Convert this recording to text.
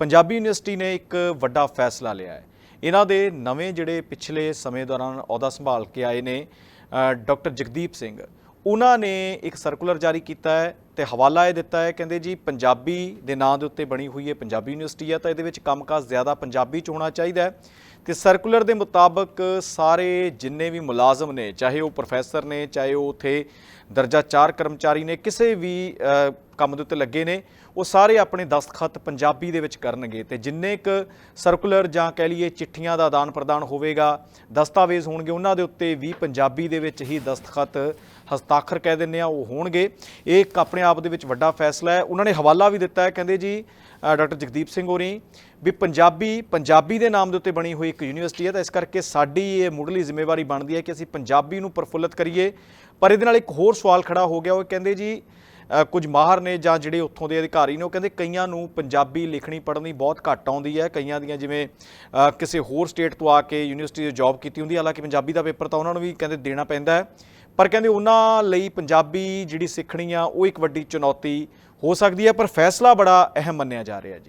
Punjabi university ਨੇ ਇੱਕ ਵੱਡਾ ਫੈਸਲਾ ਲਿਆ ਹੈ। ਇਹਨਾਂ ਦੇ ਨਵੇਂ ਜਿਹੜੇ ਪਿਛਲੇ ਸਮੇਂ ਦੌਰਾਨ ਅਹੁਦਾ ਸੰਭਾਲ ਕੇ ਆਏ ਨੇ ਡਾਕਟਰ ਜਗਦੀਪ ਸਿੰਘ। ਉਹਨਾਂ ਨੇ ਇੱਕ ਸਰਕੂਲਰ ਜਾਰੀ ਕੀਤਾ ਹੈ। ਤੇ ਹਵਾਲਾ ਇਹ ਦਿੱਤਾ ਹੈ, ਕਹਿੰਦੇ ਜੀ ਪੰਜਾਬੀ ਦੇ ਨਾਂ ਦੇ ਉੱਤੇ ਬਣੀ ਹੋਈ ਹੈ ਪੰਜਾਬੀ ਯੂਨੀਵਰਸਿਟੀ ਹੈ ਤਾਂ ਇਹਦੇ ਵਿੱਚ ਕੰਮਕਾਜ ਜ਼ਿਆਦਾ ਪੰਜਾਬੀ ਚ ਹੋਣਾ ਚਾਹੀਦਾ ਹੈ। ਤੇ ਸਰਕੂਲਰ ਦੇ ਮੁਤਾਬਕ ਸਾਰੇ ਜਿੰਨੇ ਵੀ ਮੁਲਾਜ਼ਮ ਨੇ, ਚਾਹੇ ਉਹ ਪ੍ਰੋਫੈਸਰ ਨੇ, ਚਾਹੇ ਉਹ ਉਥੇ ਦਰਜਾ 4 ਕਰਮਚਾਰੀ ਨੇ, ਕਿਸੇ ਵੀ ਕੰਮ ਦੇ ਉੱਤੇ ਲੱਗੇ ਨੇ, ਉਹ ਸਾਰੇ ਆਪਣੇ ਦਸਤਖਤ ਪੰਜਾਬੀ ਦੇ ਵਿੱਚ ਕਰਨਗੇ। ਤੇ ਜਿੰਨੇ ਕ ਸਰਕੂਲਰ ਜਾਂ ਕਹਿ ਲਈਏ ਚਿੱਠੀਆਂ ਦਾ ਆਦਾਨ ਪ੍ਰਦਾਨ ਹੋਵੇਗਾ, ਦਸਤਾਵੇਜ਼ ਹੋਣਗੇ, ਉਹਨਾਂ ਦੇ ਉੱਤੇ ਵੀ ਪੰਜਾਬੀ ਦੇ ਵਿੱਚ ਹੀ ਦਸਤਖਤ ਹਸਤਾਖਰ ਕਹਿ ਦਿੰਦੇ ਆ, ਉਹ ਹੋਣਗੇ। ਇਹ ਇੱਕ ਆਪਣੇ ਆਪ ਦੇ ਵਿੱਚ ਵੱਡਾ ਫੈਸਲਾ ਹੈ। ਉਹਨਾਂ ਨੇ ਹਵਾਲਾ ਵੀ ਦਿੱਤਾ ਹੈ, ਕਹਿੰਦੇ ਜੀ ਡਾਕਟਰ ਜਗਦੀਪ ਸਿੰਘ ਹੋਰੀ, ਵੀ ਪੰਜਾਬੀ ਪੰਜਾਬੀ ਦੇ ਨਾਮ ਦੇ ਉੱਤੇ ਬਣੀ ਹੋਈ ਇੱਕ ਯੂਨੀਵਰਸਿਟੀ ਹੈ, ਤਾਂ ਇਸ ਕਰਕੇ ਸਾਡੀ ਇਹ ਮੁੱਢਲੀ ਜ਼ਿੰਮੇਵਾਰੀ ਬਣਦੀ ਹੈ ਕਿ ਅਸੀਂ ਪੰਜਾਬੀ ਨੂੰ ਪ੍ਰਫੁੱਲਤ ਕਰੀਏ। ਪਰ ਇਹਦੇ ਨਾਲ ਇੱਕ ਹੋਰ ਸਵਾਲ ਖੜਾ ਹੋ ਗਿਆ, ਉਹ ਕਹਿੰਦੇ ਜੀ ਕੁਝ ਮਾਹਰ ਨੇ ਜਾਂ ਜਿਹੜੇ ਉੱਥੋਂ ਦੇ ਅਧਿਕਾਰੀ ਨੇ, ਉਹ ਕਹਿੰਦੇ ਕਈਆਂ ਨੂੰ ਪੰਜਾਬੀ ਲਿਖਣੀ ਪੜ੍ਹਨੀ ਬਹੁਤ ਘੱਟ ਆਉਂਦੀ ਹੈ। ਕਈਆਂ ਦੀਆਂ ਜਿਵੇਂ ਕਿਸੇ ਹੋਰ ਸਟੇਟ ਤੋਂ ਆ ਕੇ ਯੂਨੀਵਰਸਿਟੀ 'ਚ ਜੌਬ ਕੀਤੀ ਹੁੰਦੀ ਹਾਲਾਂਕਿ ਪੰਜਾਬੀ ਦਾ ਪੇਪਰ ਤਾਂ ਉਹਨਾਂ ਨੂੰ ਵੀ ਕਹਿੰਦੇ ਦੇਣਾ ਪੈਂਦਾ ਹੈ। ਪਰ ਕਹਿੰਦੇ ਉਹਨਾਂ ਲਈ ਪੰਜਾਬੀ ਜਿਹੜੀ ਸਿੱਖਣੀ ਆ, ਉਹ ਇੱਕ ਵੱਡੀ ਚੁਣੌਤੀ ਹੋ ਸਕਦੀ ਹੈ, ਪਰ ਫੈਸਲਾ ਬੜਾ ਅਹਿਮ ਮੰਨਿਆ ਜਾ ਰਿਹਾ ਜੀ।